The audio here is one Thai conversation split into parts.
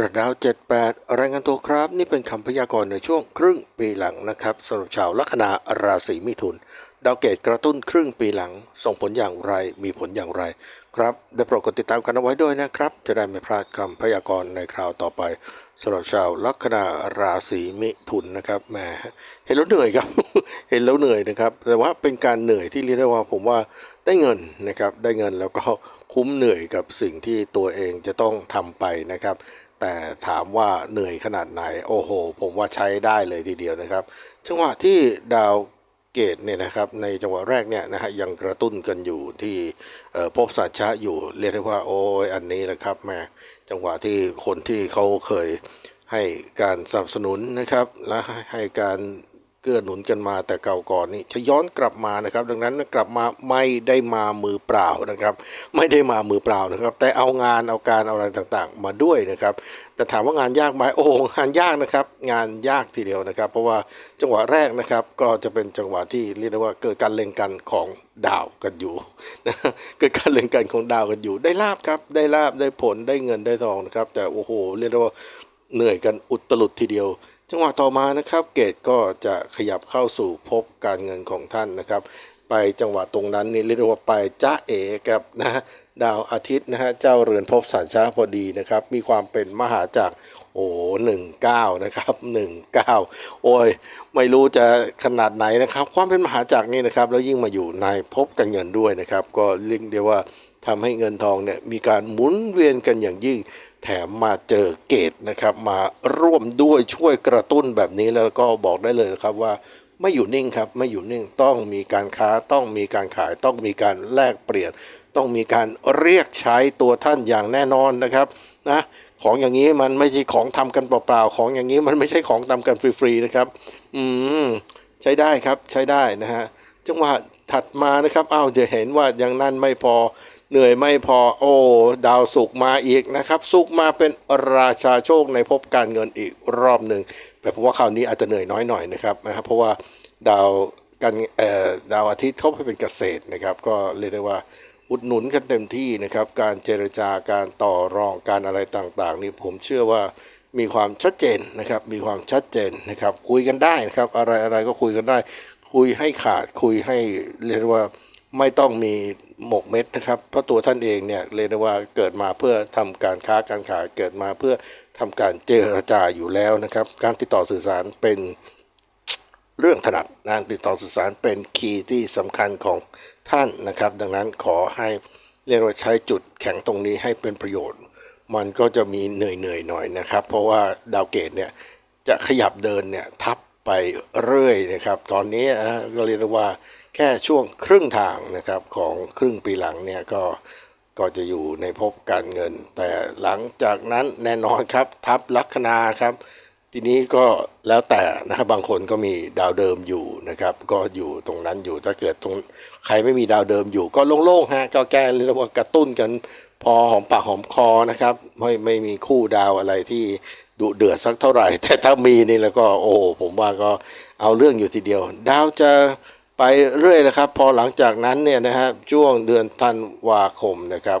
ระดาว 78 รายงานตัวครับ นี่เป็นคำพยากรณ์ในช่วงครึ่งปีหลังนะครับสำหรับชาวลัคนาราศีมิถุน ดาวเกตกระตุ้นครึ่งปีหลัง ส่งผลอย่างไรมีผลอย่างไร ครับได้โปรดกดติดตามกันเอาไว้ด้วยนะครับ จะได้ไม่พลาดคำพยากรณ์ในคราวต่อไปสำหรับชาวลัคนาราศีมิถุนนะครับแหมเห็นแล้วเหนื่อยครับ เห็นแล้วเหนื่อยนะครับ แต่ว่าเป็นการเหนื่อยที่เรียกได้ว่าผมว่าได้เงินนะครับ ได้เงินแล้วก็คุ้มเหนื่อยกับสิ่งที่ตัวเองจะต้องทำไปนะครับ แต่ถามว่าเหนื่อยขนาดไหน โอ้โห ผมว่าใช้ได้เลยทีเดียวนะครับจังหวะที่ดาว เกตเนี่ยนะครับในจังหวะแรกเนี่ยนะฮะยังกระตุ้นกันอยู่ที่พบสัจชะอยู่เรียกได้ว่าโอ้ยอันนี้แหละครับแม่จังหวะที่คนที่เขาเคยให้การสนับสนุนนะครับ และให้การ เกื้อหนุนกันมาแต่เก่าก่อนนี่จะย้อนกลับมานะครับ ดังนั้นกลับมาไม่ได้มามือเปล่านะครับ ไม่ได้มามือเปล่านะครับ แต่เอางานเอาการเอาอะไรต่างๆ มาด้วยนะครับ แต่ถามว่างานยากไหมโอ้งานยากนะครับ งานยากทีเดียวนะครับ เพราะว่าจังหวะแรกนะครับก็จะเป็นจังหวะที่เรียกได้ว่าเกิดการเล็งกันของดาวกันอยู่นะเกิดการเล็งกันของดาวกันอยู่ ได้ลาบครับ ได้ลาบได้ผลได้เงินได้ทองนะครับ แต่โอ้โหเรียกได้ว่าเหนื่อยกันอุตลุดทีเดียว จังหวะต่อมานะครับเกตก็จะขยับเข้าสู่พบการเงินของท่านนะครับ ไปจังหวะตรงนั้นนี่เรียกว่าไปจ้าเอกับนะดาวอาทิตย์นะฮะเจ้าเรือนพบสัญชาพอดีนะครับ มีความเป็นมหาจักร โอ้หนึ่งเก้านะครับหนึ่งเก้าโอ้ย ไม่รู้จะขนาดไหนนะครับ ความเป็นมหาจักรนี่นะครับ แล้วยิ่งมาอยู่ในภพการเงินด้วยนะครับ ก็เรียกได้ว่าทำให้เงินทองเนี่ยมีการหมุนเวียนกันอย่างยิ่ง แถมมาเจอเกตนะครับ มาร่วมด้วยช่วยกระตุ้นแบบนี้แล้วก็บอกได้เลยนะครับว่าไม่อยู่นิ่งครับ ไม่อยู่นิ่งต้องมีการค้าต้องมีการขายต้องมีการแลกเปลี่ยน ต้องมีการเรียกใช้ตัวท่านอย่างแน่นอนนะครับนะ ของอย่างนี้มันไม่ใช่ของทำกันเปล่าๆ ของอย่างนี้มันไม่ใช่ของทำกันฟรีๆนะครับ อืมใช้ได้ครับใช้ได้นะฮะจังหวะถัดมานะครับอ้าวจะเห็นว่าย่างนั้นไม่พอเหนื่อยไม่พอโอ้ดาวสุกมาอีกนะครับ สุกมาเป็นราชาโชคในภพการเงินอีกรอบหนึ่งแต่ผมว่าคราวนี้อาจจะเหนื่อยน้อยหน่อยนะครับนะครับเพราะว่าดาวการเอ่อดาวอาทิตย์เขาเป็นเกษตรนะครับ ก็เรียกได้ว่า อุดหนุนกันเต็มที่นะครับ การเจรจาการต่อรองการอะไรต่างๆ นี่ผมเชื่อว่ามีความชัดเจนนะครับ มีความชัดเจนนะครับ คุยกันได้นะครับ อะไรอะไรก็คุยกันได้ คุยให้ขาดคุยให้เรียกว่าไม่ต้องมีหมกเม็ดนะครับ เพราะตัวท่านเองเนี่ยเรียกว่าเกิดมาเพื่อทำการค้าการขายเกิดมาเพื่อทำการเจรจาอยู่แล้วนะครับ การติดต่อสื่อสารเป็น เรื่องถนัดการติดต่อสื่อสารเป็นคีย์ที่สำคัญของท่านนะครับ ดังนั้นขอให้เรียกว่าใช้จุดแข็งตรงนี้ให้เป็นประโยชน์ มันก็จะมีเหนื่อยๆหน่อยนะครับ เพราะว่าดาวเกตเนี่ยจะขยับเดินเนี่ยทับไปเรื่อยนะครับ ตอนนี้นะก็เรียกว่าแค่ช่วงครึ่งทางนะครับของครึ่งปีหลังเนี่ยก็ก็จะอยู่ในภพการเงิน แต่หลังจากนั้นแน่นอนครับ ทับลัคนาครับ ทีนี้ก็แล้วแต่นะครับบางคนก็มีดาวเดิมอยู่นะครับ ก็อยู่ตรงนั้นอยู่ถ้าเกิดตรงใครไม่มีดาวเดิมอยู่ ก็โล่งๆฮะก็แก้เรียกว่ากระตุ้นกันพอหอมปากหอมคอนะครับไม่ไม่มีคู่ดาวอะไรที่ดุเดือดสักเท่าไหร่ แต่ถ้ามีนี่แล้วก็โอ้ผมว่าก็เอาเรื่องอยู่ทีเดียว ดาวจะไปเรื่อยนะครับ พอหลังจากนั้นเนี่ยนะฮะช่วงเดือนธันวาคมนะครับ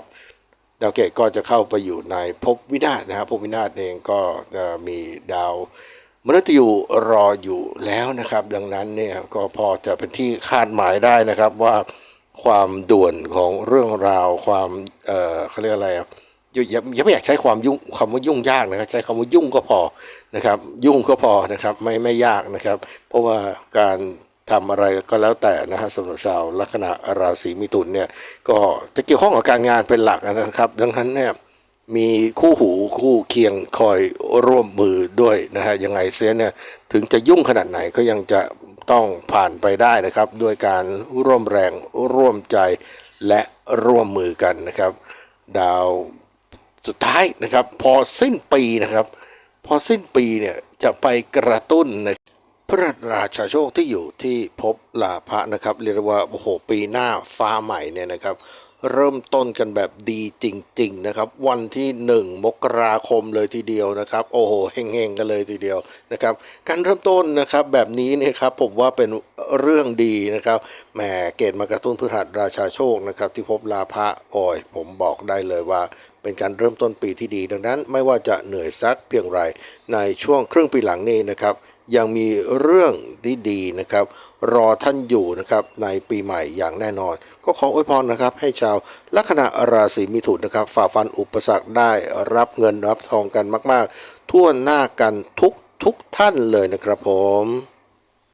ดาวเกตก็จะเข้าไปอยู่ในภพวินาศนะครับภพวินาศเองก็จะมีดาวมฤตยูรออยู่แล้วนะครับ ดังนั้นเนี่ยก็พอจะเป็นที่คาดหมายได้นะครับว่าความด่วนของเรื่องราวความเอ่อเขาเรียกอะไรอะยุ่งยังยังไม่อยากใช้ความยุ่งคำว่ายุ่งยากนะครับ ใช้คำว่ายุ่งก็พอนะครับ ยุ่งก็พอนะครับ ไม่ไม่ยากนะครับ เพราะว่าการ ทำอะไรก็แล้วแต่นะฮะสำหรับชาวลัคนาราศีมิถุนเนี่ยก็จะเกี่ยวข้องกับการงานเป็นหลักนะครับ ดังนั้นเนี่ยมีคู่หูคู่เคียงคอยร่วมมือด้วยนะฮะยังไงเสียเนี่ยถึงจะยุ่งขนาดไหนก็ยังจะต้องผ่านไปได้นะครับ ด้วยการร่วมแรงร่วมใจและร่วมมือกันนะครับ ดาวสุดท้ายนะครับ พอสิ้นปีนะครับ พอสิ้นปีเนี่ยจะไปกระตุ้นนะ พระราชาโชคที่อยู่ที่ภพลาภะนะครับ เรียกว่าโอ้โหปีหน้าฟ้าใหม่เนี่ยนะครับ เริ่มต้นกันแบบดีจริง ๆ นะครับ วันที่ 1 มกราคมเลยทีเดียวนะครับ โอ้โหเฮงๆกันเลยทีเดียวนะครับ การเริ่มต้นนะครับแบบนี้เนี่ยครับผมว่าเป็นเรื่องดีนะครับแหมเกตมากระตุ้นพฤหัสราชาโชคนะครับ ที่พบลาภะโอ้ยผมบอกได้เลยว่าเป็นการเริ่มต้นปีที่ดี ดังนั้น ไม่ว่าจะเหนื่อยสักเพียงไรในช่วงครึ่งปีหลังนี้นะครับ ยังมีเรื่องดีๆนะครับ รอท่านอยู่นะครับในปีใหม่อย่างแน่นอน ก็ขออวยพรนะครับ ให้ชาวลัคนาราศีมิถุนนะครับ ฝ่าฟันอุปสรรคได้รับเงินรับทองกันมาก ๆ ทั่วหน้ากันทุกทุกท่านเลยนะครับผม